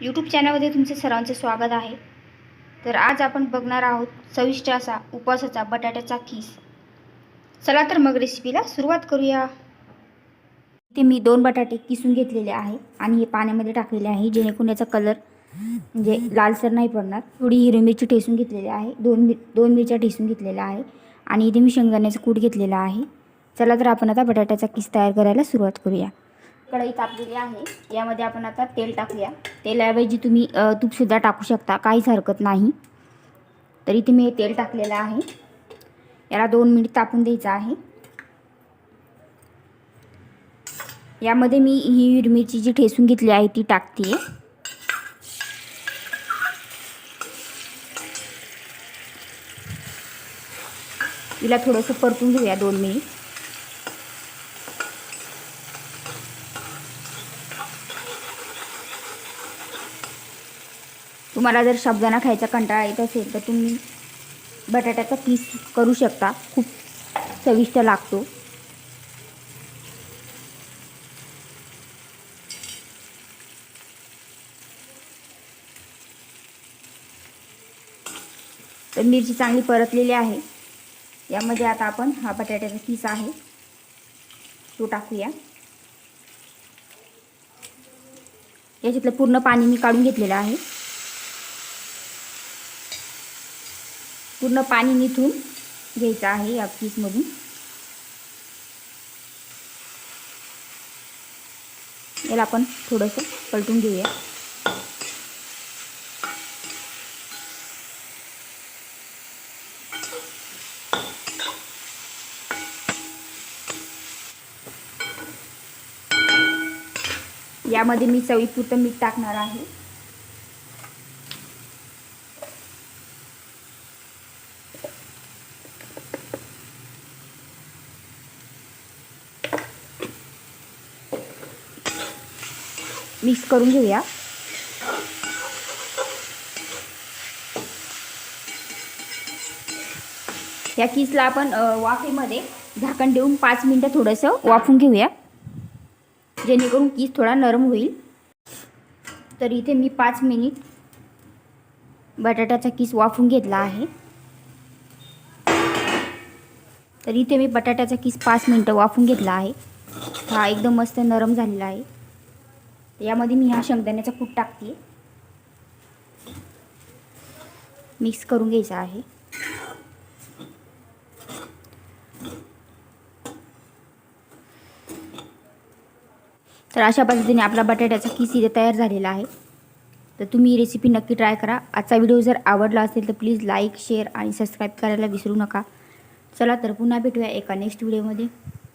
YouTube चॅनलमध्ये तुमचे सर्वांचे स्वागत आहे. तर आज आपण बघणार आहोत चविष्ट असा उपवासाचा बटाट्याचा खीस चला तर मग रेसिपीला सुरुवात करूया. इथे मी दोन बटाटे किसून घेतलेले आहे आणि हे पाण्यामध्ये टाकलेले आहे जेणेकरून याचा कलर म्हणजे लालसर नाही पडणार. थोडी हिरवी मिरची ठेसून घेतलेली आहे दोन मि दोन मिरच्या ठेसून घेतलेल्या आहे आणि इथे मी शेंगदाण्याचं कूट घेतलेला आहे. चला तर आपण आता बटाट्याचा किस तयार करायला सुरुवात करूया. कढई तापलेली आहे. यामध्ये आपण आता तेल टाकूया. तेलाऐवजी तुम्ही तूपसुद्धा टाकू शकता. काहीच हरकत नाही. तर इथे मी हे तेल टाकलेलं आहे. याला दोन मिनिट तापून द्यायचं आहे. यामध्ये मी ही हिरवी मिरची जी ठेसून घेतली आहे ती टाकते तिला थोडंसं परतून घेऊया दोन मिनिट. तुम्हाला जर साबुदाणा खायचा कंटाळा येत असेल तर तुम्ही बटाट्याचा पीस करू शकता. खूप चविष्ट लागतो. तर मिरची चांगली परतलेली आहे. यामध्ये आता आपण हा बटाट्याचा पीस आहे. तो टाकूया. याच्यातलं पूर्ण पाणी मी काढून घेतलेलं आहे. पूर्ण पाणी निथून घ्यायचं आहे या पीसमधून याला आपण थोडंसं पलटून घेऊया. यामध्ये मी चवीपुरतं मीठ टाकणार आहे. मिक्स करून घेऊया. या किसला आपण वाफेमध्ये झाकण देऊन पाच मिनटं थोडंसं वाफून घेऊया. जेणेकरून किस थोडा नरम होईल. तर इथे मी पाच मिनिट बटाट्याचा किस वाफून घेतला आहे. तर इथे मी बटाट्याचा किस पाच मिनटं वाफून घेतला आहे. हा एकदम मस्त नरम झालेला आहे. यामध्ये मी हा शेंगदाण्याचा कूट टाकते. मिक्स करून घ्यायचा आहे. तर अशा पद्धतीने आपला बटाट्याचा किस इथे तयार झालेला आहे. तर तुम्ही ही रेसिपी नक्की ट्राय करा. आजचा व्हिडिओ जर आवडला असेल तर प्लीज लाईक शेअर आणि सबस्क्राईब करायला विसरू नका. चला तर पुन्हा भेटूया एका नेक्स्ट व्हिडिओमध्ये